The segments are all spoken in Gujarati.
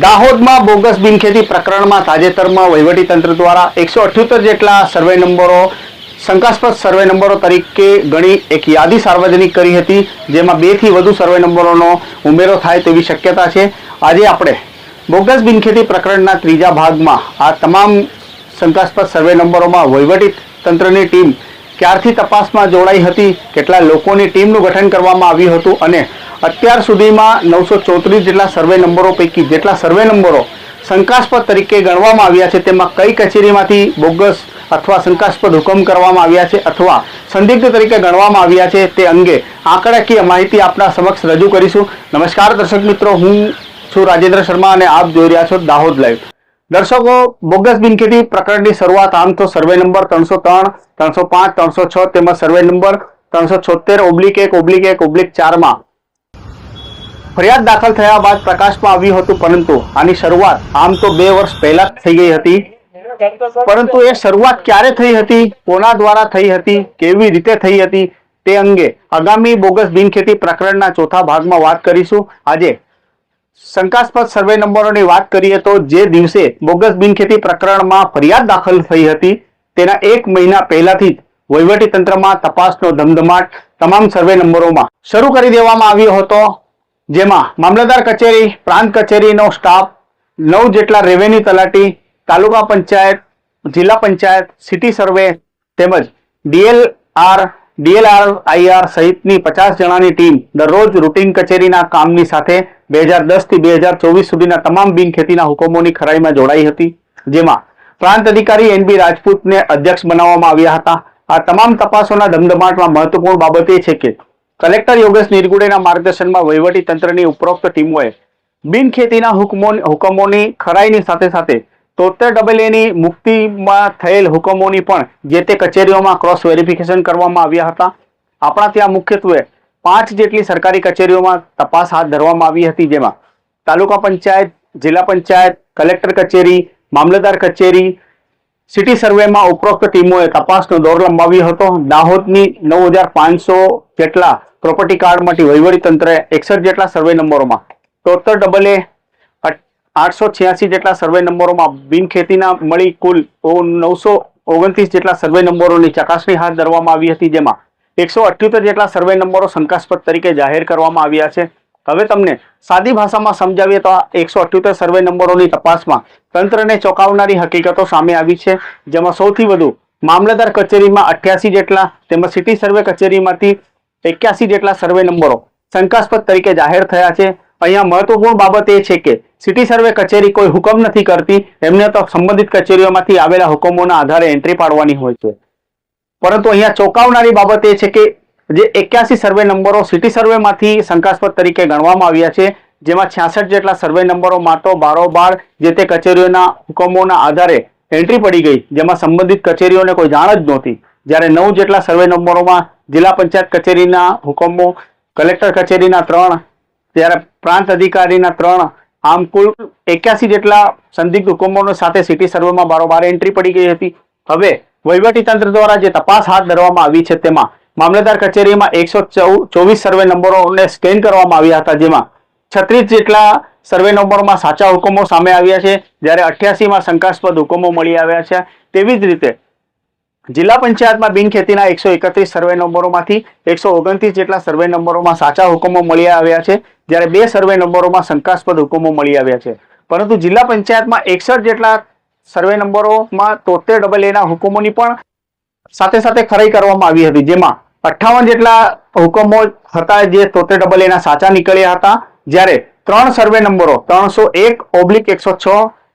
દાહોદમાં બોગસ બિનખેતી પ્રકરણમાં તાજેતરમાં વહીવટીતંત્ર દ્વારા એકસો અઠ્યોતેર જેટલા સર્વે નંબરો, શંકાસ્પદ સર્વે નંબરો તરીકે ગણી એક યાદી સાર્વજનિક કરી હતી, જેમાં બેથી વધુ સર્વે નંબરોનો ઉમેરો થાય તેવી શક્યતા છે. આજે આપણે બોગસ બિનખેતી પ્રકરણના ત્રીજા ભાગમાં આ તમામ શંકાસ્પદ સર્વે નંબરોમાં વહીવટી તંત્રની ટીમ ક્યારથી તપાસમાં જોડાઈ હતી, કેટલા લોકોની ટીમનું ગઠન કરવામાં આવ્યું હતું અને અત્યાર સુધીમાં નવસો ચોત્રીસ જેટલા સર્વે નંબરો પૈકી જેટલા સર્વે નંબરો શંકાસ્પદ તરીકે ગણવામાં આવ્યા છે, તેમાં કઈ કચેરીમાંથી બોગસ અથવા શંકાસ્પદ હુકમ કરવામાં આવ્યા છે અથવા સંદિગ્ધ તરીકે ગણવામાં આવ્યા છે તે અંગે આંકડાકીય માહિતી આપના સમક્ષ રજૂ કરીશું. નમસ્કાર દર્શક મિત્રો, હું છું રાજેન્દ્ર શર્મા અને આપ જોઈ રહ્યા છો દાહોદ લાઈવ. દર્શકો, બોગસ બિનખેતી પ્રકરણની શરૂઆત આમ તો સર્વે નંબર ત્રણસો ત્રણ, ત્રણસો પાંચ, ત્રણસો છ, તેમજ સર્વે નંબર ત્રણસો છોતેર ઓબ્લિક એક ઓબ્લિક એક, ઓબ્લિક ચારમાં ફરિયાદ દાખલ થયા બાદ પ્રકાશમાં આવ્યું હતું પરંતુ આની શરૂઆત આમ તો બે વર્ષ પહેલા થઈ ગઈ હતી. પરંતુ એ શરૂઆત ક્યારે થઈ હતી? કોના દ્વારા થઈ હતી? કેવી રીતે થઈ હતી? તે અંગે આગામી બોગસ બિનખેતી પ્રકરણના ચોથા ભાગમાં વાત કરીશું. આજે શંકાસ્પદ સર્વે નંબરોની વાત કરીએ તો જે દિવસે બોગસ બિનખેતી પ્રકરણમાં ફરિયાદ દાખલ થઈ હતી, તેના એક મહિના પહેલાથી જ વહીવટી તંત્રમાં તપાસનો ધમધમાટ તમામ સર્વે નંબરોમાં શરૂ કરી દેવામાં આવ્યો હતો. જેમાં મામલતદાર કચેરી, પ્રાંત કચેરીનો સ્ટાફ નવ જેટલા રેવન્યુ તલાટી, તાલુકા પંચાયત, જિલ્લા પંચાયત સિટી સર્વે તેમજ ડીએલઆર ડીએલઆર આઈઆર સહિતની પચાસ જણાની ટીમ દરરોજ રૂટીન કચેરીના કામની સાથે બે હજાર દસથી બે હજાર ચોવીસ સુધીના તમામ બિનખેતીના હુકમોની ખરાઈમાં જોડાઈ હતી. જેમાં પ્રાંત અધિકારી એનબી રાજપૂતને અધ્યક્ષ બનાવવામાં આવ્યા હતા. આ તમામ તપાસોના ધમધમાટમાં મહત્વપૂર્ણ બાબત એ છે કે કલેક્ટર યોગેશ નિરગુડેના માર્ગદર્શનમાં વહીવટી તંત્રની ઉપરોક્ત ટીમોએ બિનખેતીના હુકમો હુકમોની ખરાઈની સાથે સાથે તોતેર ડબલ એની મુક્તિમાં થયેલ હુકમોની પણ જે તે કચેરીઓમાં ક્રોસ વેરિફિકેશન કરવામાં આવ્યા હતા. આપણા ત્યાં મુખ્યત્વે પાંચ જેટલી સરકારી કચેરીઓમાં તપાસ હાથ ધરવામાં આવી હતી, જેમાં તાલુકા પંચાયત, જિલ્લા પંચાયત, કલેક્ટર કચેરી, મામલતદાર કચેરી સિટી સર્વેમાં ઉપરોક્ત ટીમોએ તપાસનો દોર લંબાવ્યો હતો. દાહોદની નવ હજાર પાંચસો જેટલા પ્રોપર્ટી કાર્ડમાંથી વહીવટી તંત્રે એકસઠ જેટલા સર્વે નંબરોમાં, તોતેર ડબલ એ આઠસો છ્યાસી જેટલા સર્વે નંબરોમાં બિનખેતીના મળી કુલ નવસો ઓગણત્રીસ જેટલા સર્વે નંબરોની ચકાસણી હાથ ધરવામાં આવી હતી, જેમાં એકસો અઠ્યોતેર જેટલા સર્વે નંબરો શંકાસ્પદ તરીકે જાહેર કરવામાં આવ્યા છે. હવે તમને સાદી ભાષામાં સમજાવીએ તો આ એકસો અઠ્યોતેર સર્વે નંબરોની તપાસમાં તંત્રને ચોંકાવનારી હકીકતો સામે આવી છે. જેમાં સૌથી વધુ મામલતદાર કચેરીમાં અઠ્યાસી જેટલા તેમજ સિટી સર્વે કચેરીમાંથી એક્યાસી જેટલા સર્વે નંબરો શંકાસ્પદ તરીકે જાહેર થયા છે. અહીંયા મહત્વપૂર્ણ બાબત એ છે કે સિટી સર્વે કચેરી કોઈ હુકમ નથી કરતી. એમને તો સંબંધિત કચેરીઓમાંથી આવેલા હુકમોના આધારે એન્ટ્રી પાડવાની હોય છે. પરંતુ અહીંયા ચોંકાવનારી બાબત એ છે કે જે એક્યાસી સર્વે નંબરો સિટી સર્વેમાંથી શંકાસ્પદ તરીકે ગણવામાં આવ્યા છે, જેમાં છ્યાસઠ જેટલા સર્વે નંબરોમાં તો બારોબાર જે તે કચેરીઓના હુકમોના આધારે એન્ટ્રી પડી ગઈ, જેમાં સંબંધિત કચેરીઓને કોઈ જાણ જ નહોતી. જ્યારે નવ જેટલા સર્વે નંબરોમાં જિલ્લા પંચાયત કચેરીના હુકમો, કલેક્ટર કચેરીના ત્રણ, ત્યારે પ્રાંત અધિકારીના ત્રણ, આમ કુલ એક્યાસી જેટલા સંદિગ્ધ હુકમોનો સાથે સિટી સર્વેમાં બારોબાર એન્ટ્રી પડી ગઈ હતી. હવે વહીવટી તંત્ર દ્વારા જે તપાસ હાથ ધરવામાં આવી છે તેમાં મામલતદાર કચેરીમાં એકસો ચોવીસ સર્વે નંબરોને સ્કેન કરવામાં આવ્યા હતા, જેમાં છત્રીસ જેટલા સર્વે નંબરોમાં સાચા હુકમો સામે આવ્યા છે, જ્યારે અઠ્યાસીમાં શંકાસ્પદ હુકમો મળી આવ્યા છે. તેવી જ રીતે જિલ્લા પંચાયતમાં બિનખેતીના એકસો એકત્રીસ સર્વે નંબરોમાંથી એકસો ઓગણત્રીસ જેટલા સર્વે નંબરોમાં સાચા હુકમો મળી આવ્યા છે, જ્યારે બે સર્વે નંબરોમાં શંકાસ્પદ હુકમો મળી આવ્યા છે. પરંતુ જિલ્લા પંચાયતમાં એકસઠ જેટલા સર્વે નંબરોમાં તોતેર ડબલ એના હુકમોની પણ સાથે સાથે ખરાઈ કરવામાં આવી હતી, જેમાં અઠ્ઠાવન જેટલા હુકમો હતા જે તોતેર ડબલ એના સાચા નીકળ્યા હતા, જ્યારે ત્રણ સર્વે નંબરો, ત્રણસો એક ઓબ્લિક એકસો છ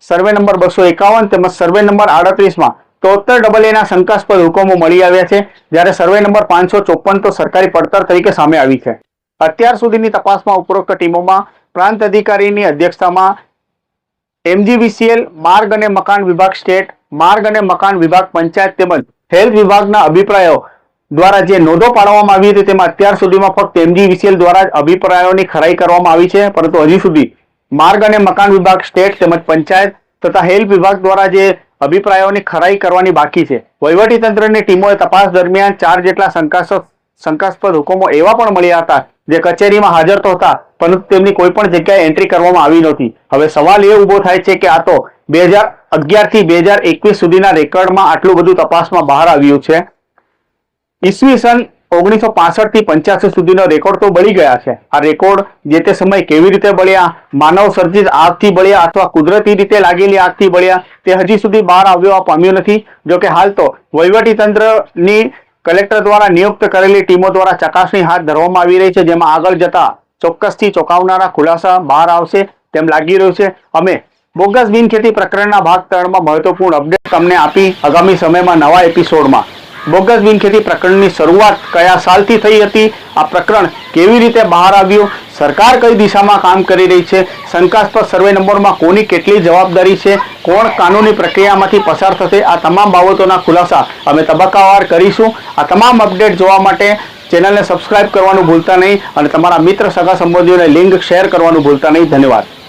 સર્વે નંબર બસો એકાવન તેમજ સર્વે નંબર આડત્રીસમાં તોતેર ડબલ એના શંકાસ્પદ હુકમો મળી આવ્યા છે, જ્યારે સર્વે નંબર પાંચસો ચોપન તો સરકારી પડતર તરીકે સામે આવી છે. અત્યાર સુધીની તપાસમાં ઉપરોક્ત ટીમોમાં પ્રાંત અધિકારીની અધ્યક્ષતામાં એમજીવીસીએલ, માર્ગ અને મકાન વિભાગ સ્ટેટ, માર્ગ અને મકાન વિભાગ પંચાયત તેમજ હેલ્થ વિભાગના અભિપ્રાયો દ્વારા જે નોંધો પાડવામાં આવી હતી તેમાં અત્યાર સુધીમાં ફક્ત એમજીવીસીએલ દ્વારા અભિપ્રાયોની ખરાઈ કરવામાં આવી છે, પરંતુ હજી સુધી માર્ગ અને મકાન વિભાગ સ્ટેટ તેમજ પંચાયત તથા હેલ્થ વિભાગ દ્વારા જે અભિપ્રાયોની ખરાઈ કરવાની બાકી છે. વહીવટી તંત્રની ટીમોએ તપાસ દરમિયાન ચાર જેટલા શંકાસ્પદ શંકાસ્પદ હુકમો એવા પણ મળ્યા હતા જે કચેરીમાં હાજર તો હતા, પરંતુ તેમની કોઈ પણ જગ્યાએ એન્ટ્રી કરવામાં આવી નહોતી. હવે સવાલ એ ઊભો થાય છે કે આ તો બે હજાર અગિયારથી બે હજાર એકવીસ સુધીના રેકોર્ડમાં આટલું બધું તપાસમાં બહાર આવ્યું છે? ઈસવીસન ઓગણીસો પાસઠથી પંચ્યાસી સુધીનો રેકોર્ડ તો બળી ગયા છે. આ રેકોર્ડ જે તે સમયે કેવી રીતે બળ્યા, માનવ સર્જિત આગથી બળ્યા અથવા કુદરતી રીતે લાગેલી આગથી બળ્યા, તે હજી સુધી બહાર આવ્યો પામ્યું નથી. જો કે હાલ તો વહીવટી તંત્રની કલેક્ટર દ્વારા નિયુક્ત કરેલી ટીમો દ્વારા ચકાસણી હાથ ધરવામાં આવી રહી છે, જેમાં આગળ જતા ચોક્કસથી ચોંકાવનારા ખુલાસા બહાર આવશે તેમ લાગી રહ્યું છે. અમે બોગસ બિનખેતી પ્રકરણના ભાગ ત્રણમાં મહત્વપૂર્ણ અપડેટ તમને આપી આગામી સમયમાં નવા એપિસોડમાં બોગસ બિનખેતી પ્રકરણની શરૂઆત કયા સાલથી થઈ હતી? આ પ્રકરણ કેવી રીતે બહાર આવ્યું? સરકાર કઈ દિશામાં કામ કરી રહી છે? શંકાસ્પદ સર્વે નંબરમાં કોની કેટલી જવાબદારી છે? કોણ કાનૂની પ્રક્રિયામાંથી પસાર થશે? આ તમામ બાબતોના ખુલાસા અમે તબક્કાવાર કરીશું. આ તમામ અપડેટ જોવા માટે ચેનલને સબસ્ક્રાઇબ કરવાનું ભૂલતા નહીં અને તમારા મિત્ર સગા સંબંધીઓને લિંક શેર કરવાનું ભૂલતા નહીં. ધન્યવાદ.